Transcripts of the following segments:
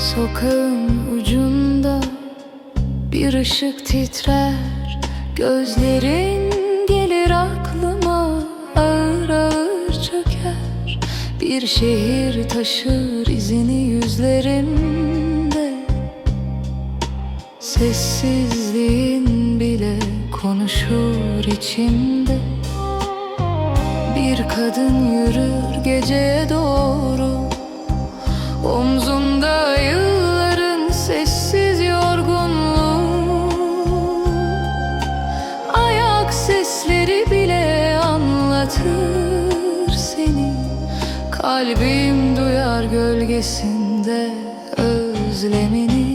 Sokağın ucunda bir ışık titrer. Gözlerin gelir aklıma ağır ağır çöker. Bir şehir taşır izini yüzlerimde Sessizliğin bile konuşur içimde. Bir kadın yürür geceye doğru. Omzunda yılların sessiz yorgunluğu. Ayak sesleri bile anlatır seni. Kalbim duyar gölgesinde özlemini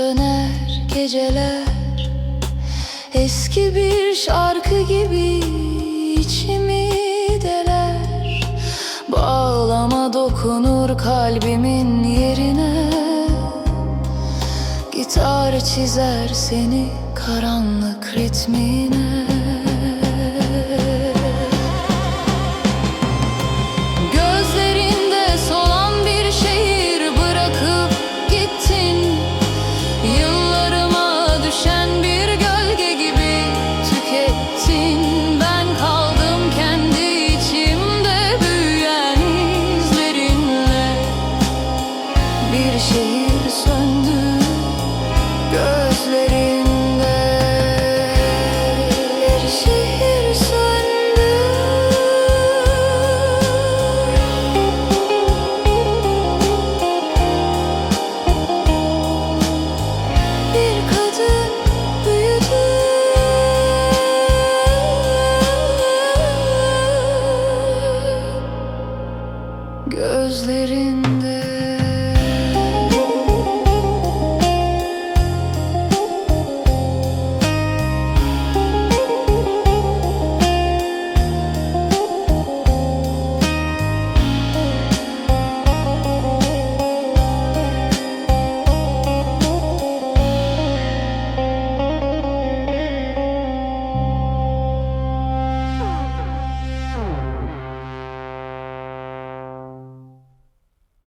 döner geceler. Eski bir şarkı gibi içimi deler. Bağlama dokunur kalbimin yerine. Gitar çizer seni karanlık ritmine Bir